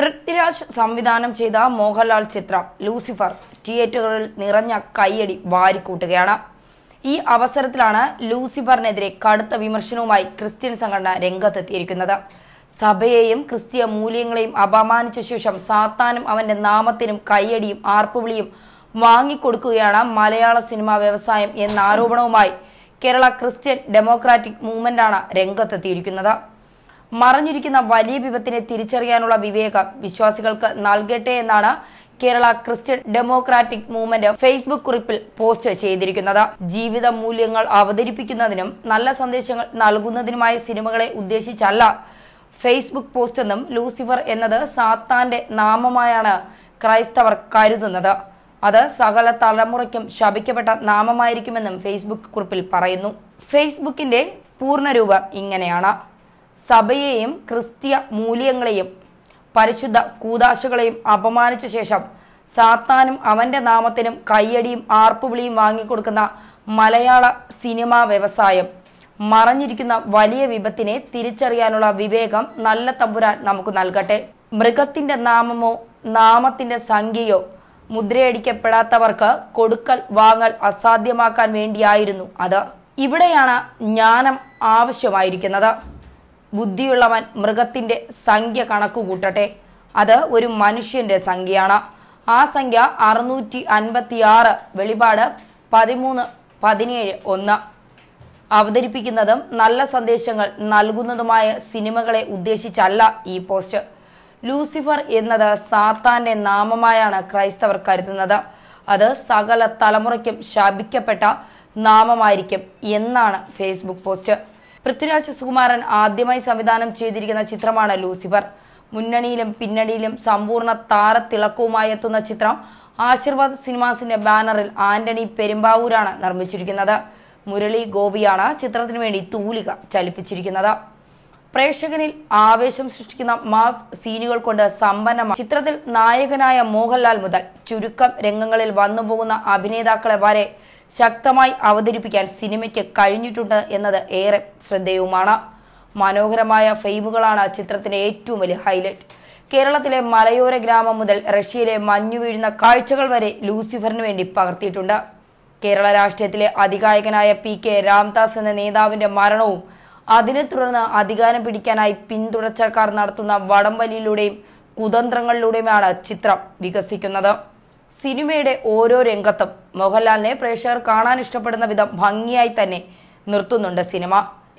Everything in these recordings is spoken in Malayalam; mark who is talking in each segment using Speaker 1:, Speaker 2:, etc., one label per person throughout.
Speaker 1: പൃഥ്വിരാജ് സംവിധാനം ചെയ്ത മോഹൻലാൽ ചിത്രം ലൂസിഫർ തിയേറ്ററുകളിൽ നിറഞ്ഞ കൈയടി വാരിക്കൂട്ടുകയാണ്. ഈ അവസരത്തിലാണ് ലൂസിഫറിനെതിരെ കടുത്ത വിമർശനവുമായി ക്രിസ്ത്യൻ സംഘടന രംഗത്തെത്തിയിരിക്കുന്നത്. സഭയെയും ക്രിസ്തീയ മൂല്യങ്ങളെയും അപമാനിച്ച ശേഷം സാത്താനും അവന്റെ നാമത്തിനും കൈയടിയും ആർപ്പുവിളിയും വാങ്ങിക്കൊടുക്കുകയാണ് മലയാള സിനിമാ വ്യവസായം എന്ന ആരോപണവുമായി കേരള ക്രിസ്ത്യൻ ഡെമോക്രാറ്റിക് മൂവ്മെന്റാണ് രംഗത്തെത്തിയിരിക്കുന്നത്. മറഞ്ഞിരിക്കുന്ന വലിയ വിപത്തിനെ തിരിച്ചറിയാനുള്ള വിവേകം വിശ്വാസികൾക്ക് നൽകട്ടെ എന്നാണ് Kerala Christian democratic movement Facebook കുറിപ്പിൽ പോസ്റ്റ് ചെയ്തിരിക്കുന്നത്. ജീവിത മൂല്യങ്ങൾ അവതരിപ്പിക്കുന്നതിനും നല്ല സന്ദേശങ്ങൾ നൽകുന്നതിനുമായ സിനിമകളെ ഉദ്ദേശിച്ചല്ല ഫേസ്ബുക്ക് പോസ്റ്റ് എന്നും ലൂസിഫർ എന്നത് സാത്താന്റെ നാമമായാണ് ക്രൈസ്തവർ കരുതുന്നത്. അത് സകല തലമുറയ്ക്കും ശപിക്കപ്പെട്ട നാമമായിരിക്കുമെന്നും ഫേസ്ബുക്ക് കുറിപ്പിൽ പറയുന്നു. ഫേസ്ബുക്കിന്റെ പൂർണരൂപം ഇങ്ങനെയാണ്. സഭയെയും ക്രിസ്തീയ മൂല്യങ്ങളെയും പരിശുദ്ധ കൂതാശകളെയും അപമാനിച്ച ശേഷം സാത്താനും അവന്റെ നാമത്തിനും കയ്യടിയും ആർപ്പുവിളിയും വാങ്ങിക്കൊടുക്കുന്ന മലയാള സിനിമാ വ്യവസായം. മറഞ്ഞിരിക്കുന്ന വലിയ വിപത്തിനെ തിരിച്ചറിയാനുള്ള വിവേകം നല്ല തമ്പുരാൻ നമുക്ക് നൽകട്ടെ. മൃഗത്തിന്റെ നാമമോ നാമത്തിന്റെ സംഖ്യയോ മുദ്രയടിക്കപ്പെടാത്തവർക്ക് കൊടുക്കൽ വാങ്ങൽ അസാധ്യമാക്കാൻ വേണ്ടിയായിരുന്നു അത്. ഇവിടെയാണ് ജ്ഞാനം ആവശ്യമായിരിക്കുന്നത്. ബുദ്ധിയുള്ളവൻ മൃഗത്തിന്റെ സംഖ്യ കണക്കുകൂട്ടട്ടെ അത് ഒരു മനുഷ്യന്റെ സംഖ്യയാണ്. ആ സംഖ്യ അറുന്നൂറ്റി അൻപത്തി ആറ് വെളിപാട് പതിമൂന്ന് പതിനേഴ് ഒന്ന്. അവതരിപ്പിക്കുന്നതും നല്ല സന്ദേശങ്ങൾ നൽകുന്നതുമായ സിനിമകളെ ഉദ്ദേശിച്ചല്ല ഈ പോസ്റ്റ്. ലൂസിഫർ എന്നത് സാത്താന്റെ നാമമായാണ് ക്രൈസ്തവർ കരുതുന്നത്. അത് സകല തലമുറയ്ക്കും ശാപിക്കപ്പെട്ട നാമമായിരിക്കും എന്നാണ് ഫേസ്ബുക്ക് പോസ്റ്റ്. പൃഥ്വിരാജ് സുകുമാരൻ ആദ്യമായി സംവിധാനം ചെയ്തിരിക്കുന്ന ചിത്രമാണ് ലൂസിഫർ. മുന്നണിയിലും പിന്നണിയിലും സമ്പൂർണ താരത്തിളക്കവുമായി എത്തുന്ന ചിത്രം ആശീർവാദ് സിനിമാസിന്റെ ബാനറിൽ ആന്റണി പെരുമ്പാവൂരാണ് നിർമ്മിച്ചിരിക്കുന്നത്. മുരളി ഗോപിയാണ് ചിത്രത്തിനു വേണ്ടി തൂലിക ചലിപ്പിച്ചിരിക്കുന്നത്. പ്രേക്ഷകനിൽ ആവേശം സൃഷ്ടിക്കുന്ന മാസ് സീനുകൾ കൊണ്ട് സമ്പന്നമാണ് ചിത്രത്തിൽ നായകനായ മോഹൻലാൽ മുതൽ ചുരുക്കം രംഗങ്ങളിൽ വന്നുപോകുന്ന അഭിനേതാക്കളെ വരെ ശക്തമായി അവതരിപ്പിക്കാൻ സിനിമയ്ക്ക് കഴിഞ്ഞിട്ടുണ്ട് എന്നത് ഏറെ ശ്രദ്ധേയവുമാണ്. മനോഹരമായ ഫെയിമുകളാണ് ചിത്രത്തിന്റെ ഏറ്റവും വലിയ ഹൈലൈറ്റ്. കേരളത്തിലെ മലയോര ഗ്രാമം മുതൽ റഷ്യയിലെ മഞ്ഞു വീഴുന്ന കാഴ്ചകൾ വരെ ലൂസിഫറിന് വേണ്ടി പകർത്തിയിട്ടുണ്ട്. കേരള രാഷ്ട്രീയത്തിലെ അധികായകനായ പി കെ രാംദാസ് എന്ന നേതാവിന്റെ മരണവും അതിനെ തുടർന്ന് അധികാരം പിടിക്കാനായി പിന്തുടർച്ചക്കാർ നടത്തുന്ന വടംവലിയിലൂടെയും കുതന്ത്രങ്ങളിലൂടെയുമാണ് ചിത്രം വികസിക്കുന്നത്. സിനിമയുടെ ഓരോ രംഗത്തും മോഹൻലാലിനെ പ്രേക്ഷകർ കാണാൻ ഇഷ്ടപ്പെടുന്ന വിധം ഭംഗിയായി തന്നെ നിർത്തുന്നുണ്ട് സിനിമ.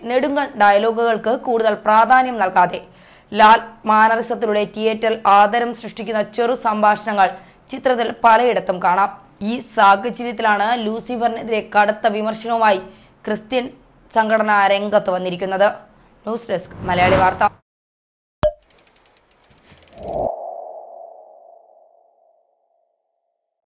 Speaker 1: നെടുങ്കൺ ഡയലോഗുകൾക്ക് കൂടുതൽ പ്രാധാന്യം നൽകാതെ ലാൽ മാനറിസത്തിലൂടെ തിയേറ്ററിൽ ആദരം സൃഷ്ടിക്കുന്ന ചെറു സംഭാഷണങ്ങൾ ചിത്രത്തിൽ പലയിടത്തും കാണാം. ഈ സാഹചര്യത്തിലാണ് ലൂസിഫറിനെതിരെ കടുത്ത വിമർശനവുമായി ക്രിസ്ത്യൻ സംഘടന രംഗത്ത് വന്നിരിക്കുന്നത്. ന്യൂസ് ഡെസ്ക് മലയാളി വാർത്ത.